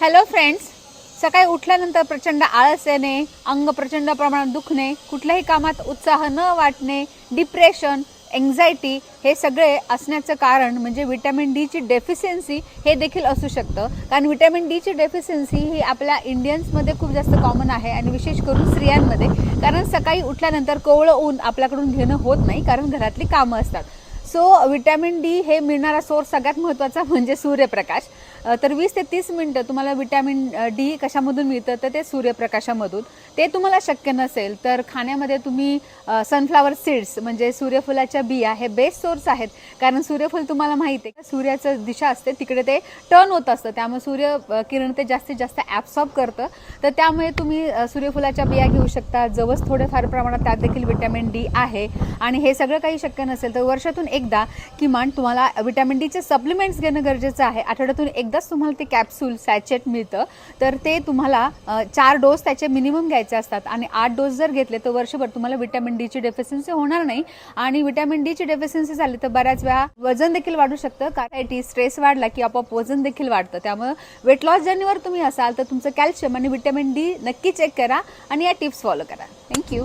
Hello friends सकाळी उठल्यानंतर प्रचंड आळस येणे अंग प्रचंड प्रमाणात दुखणे कुठल्याही कामात उत्साह न वाटणे डिप्रेशन एन्झायटी हे सगळे असण्याचं कारण म्हणजे व्हिटॅमिन डीची डेफिशियन्सी हे देखील असू शकतं. कारण व्हिटॅमिन डीची डेफिशियन्सी ही आपल्या इंडियन्समध्ये खूप जास्त कॉमन आहे आणि विशेष करून स्त्रियांमध्ये. कारण सकाळी उठल्यानंतर कोवळं ऊन आपल्याकडून घेणं होत नाही कारण घरातली कामं असतात. सो विटॅमिन डी हे मिळणारा सोर्स सगळ्यात महत्त्वाचा म्हणजे सूर्यप्रकाश. तर वीस ते तीस मिनटं तुम्हाला विटॅमिन डी कशामधून मिळतं तर ते सूर्यप्रकाशामधून. ते तुम्हाला शक्य नसेल तर खाण्यामध्ये तुम्ही सनफ्लावर सीड्स म्हणजे सूर्यफुलाच्या बिया हे बेस्ट सोर्स आहेत. कारण सूर्यफूल तुम्हाला माहिती आहे सूर्याचं दिशा असते तिकडे ते टर्न होत असतं. त्यामुळे सूर्य किरण ते जास्तीत जास्त ॲब्सॉर्ब करतं. तर त्यामुळे तुम्ही सूर्यफुलाच्या बिया घेऊ शकता. जवस थोडेफार प्रमाणात त्यात देखील विटॅमिन डी आहे. आणि हे सगळं काही शक्य नसेल तर वर्षातून एक एकदा किमान तुम्हाला विटॅमिन डीचे सप्लिमेंट्स घेणं गरजेचं आहे. आठवड्यातून एकदाच तुम्हाला ते कॅप्सूल सॅचेट मिळतं. तर ते तुम्हाला चार डोस त्याचे मिनिमम घ्यायचे असतात. आणि आठ डोस जर घेतले तर वर्षभर तुम्हाला विटॅमिन डीची डेफिशियन्सी होणार नाही. आणि विटॅमिन डीची डेफिशियन्सी झाली तर बऱ्याच वेळा वजन देखील वाढू शकतं. कारण स्ट्रेस वाढला की आपोआप वजन देखील वाढतं. त्यामुळे वेट लॉस जर्नीवर तुम्ही असाल तर तुमचं कॅल्शियम आणि विटॅमिन डी नक्की चेक करा आणि या टिप्स फॉलो करा. थँक्यू